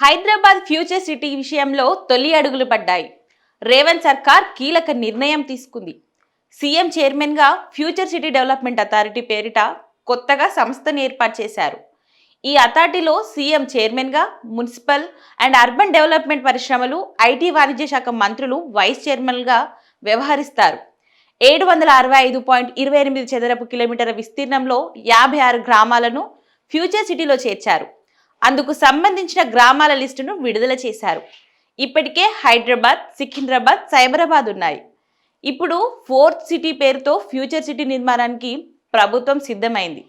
Hyderabad future city విషయంలో తొలి అడుగులు పడ్డాయి. రేవంత్ సర్కార్ కీలక నిర్ణయం తీసుకుంది. సీఎం చైర్మన్గా ఫ్యూచర్ సిటీ డెవలప్మెంట్ అథారిటీ పేరిట కొత్తగా సంస్థను ఏర్పాటు చేశారు. ఈ అథారిటీలో సీఎం చైర్మన్గా మున్సిపల్ అండ్ అర్బన్ డెవలప్మెంట్ పరిశ్రమలు ఐటీ వాణిజ్య శాఖ మంత్రులు వైస్ చైర్మన్గా వ్యవహరిస్తారు. ఏడు వందల అరవై ఐదు పాయింట్ ఇరవై ఎనిమిది చదరపు కిలోమీటర్ల విస్తీర్ణంలో యాభై ఆరు గ్రామాలను ఫ్యూచర్ సిటీలో చేర్చారు. అందుకు సంబంధించిన గ్రామాల లిస్టును విడుదల చేశారు. ఇప్పటికే హైదరాబాద్ సికింద్రాబాద్ సైబరాబాద్ ఉన్నాయి. ఇప్పుడు ఫోర్త్ సిటీ పేరుతో ఫ్యూచర్ సిటీ నిర్మాణానికి ప్రభుత్వం సిద్ధమైంది.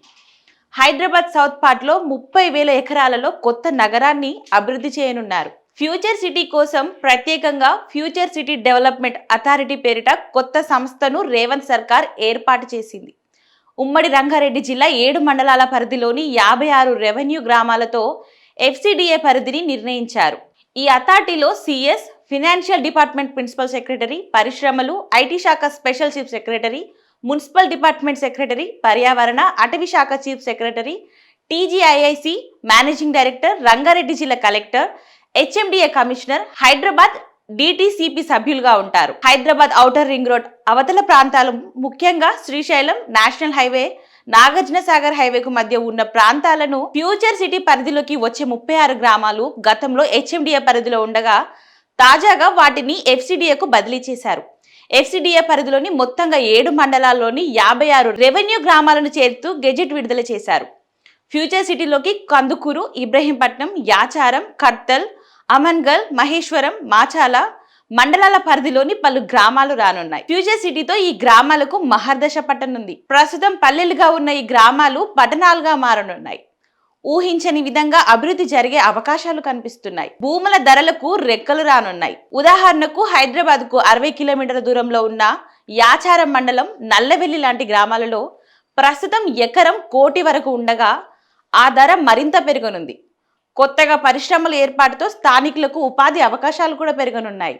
హైదరాబాద్ సౌత్ పార్ట్లో ముప్పై వేల ఎకరాలలో కొత్త నగరాన్ని అభివృద్ధి చేయనున్నారు. ఫ్యూచర్ సిటీ కోసం ప్రత్యేకంగా ఫ్యూచర్ సిటీ డెవలప్మెంట్ అథారిటీ పేరిట కొత్త సంస్థను రేవంత్ సర్కార్ ఏర్పాటు చేసింది. ఉమ్మడి రంగారెడ్డి జిల్లా ఏడు మండలాల పరిధిలోని యాభై ఆరు రెవెన్యూ గ్రామాలతో ఎఫ్సిడిఏ పరిధిని నిర్ణయించారు. ఈ అథారిటీలో CS financial department principal secretary పరిశ్రమలు ఐటీ శాఖ special chief secretary municipal department secretary పర్యావరణ అటవీ శాఖ chief secretary TGIIC managing director Rangareddy జిల్లా collector HMDA commissioner Hyderabad DTCP సభ్యులుగా ఉంటారు. హైదరాబాద్ ఔటర్ రింగ్ రోడ్ అవతల ప్రాంతాలు ముఖ్యంగా శ్రీశైలం నేషనల్ హైవే నాగార్జున సాగర్ హైవేకు మధ్య ఉన్న ప్రాంతాలను ఫ్యూచర్ సిటీ పరిధిలోకి వచ్చే ముప్పై ఆరు గ్రామాలు గతంలో హెచ్ఎండిఏ పరిధిలో ఉండగా తాజాగా వాటిని ఎఫ్సిడిఏకు బదిలీ చేశారు. ఎఫ్సిడిఏ పరిధిలోని మొత్తంగా ఏడు మండలాల్లోని యాభై ఆరు రెవెన్యూ గ్రామాలను చేరుతూ గెజెట్ విడుదల చేశారు. ఫ్యూచర్ సిటీలోకి కందుకూరు ఇబ్రహీంపట్నం యాచారం కర్తల్ అమన్గల్ మహేశ్వరం మాచాల మండలాల పరిధిలోని పలు గ్రామాలు రానున్నాయి. ఫ్యూచర్ సిటీతో ఈ గ్రామాలకు మహర్దశ పట్టనుంది. ప్రస్తుతం పల్లెలుగా ఉన్న ఈ గ్రామాలు పట్టణాలుగా మారనున్నాయి. ఊహించని విధంగా అభివృద్ధి జరిగే అవకాశాలు కనిపిస్తున్నాయి. భూముల ధరలకు రెక్కలు రానున్నాయి. ఉదాహరణకు హైదరాబాద్కు అరవై కిలోమీటర్ల దూరంలో ఉన్న యాచారం మండలం నల్లవెల్లి లాంటి గ్రామాలలో ప్రస్తుతం ఎకరం కోటి వరకు ఉండగా ఆ ధర మరింత పెరగనుంది. కొత్తగా పరిశ్రమల ఏర్పాటుతో స్థానికులకు ఉపాధి అవకాశాలు కూడా పెరగనున్నాయి.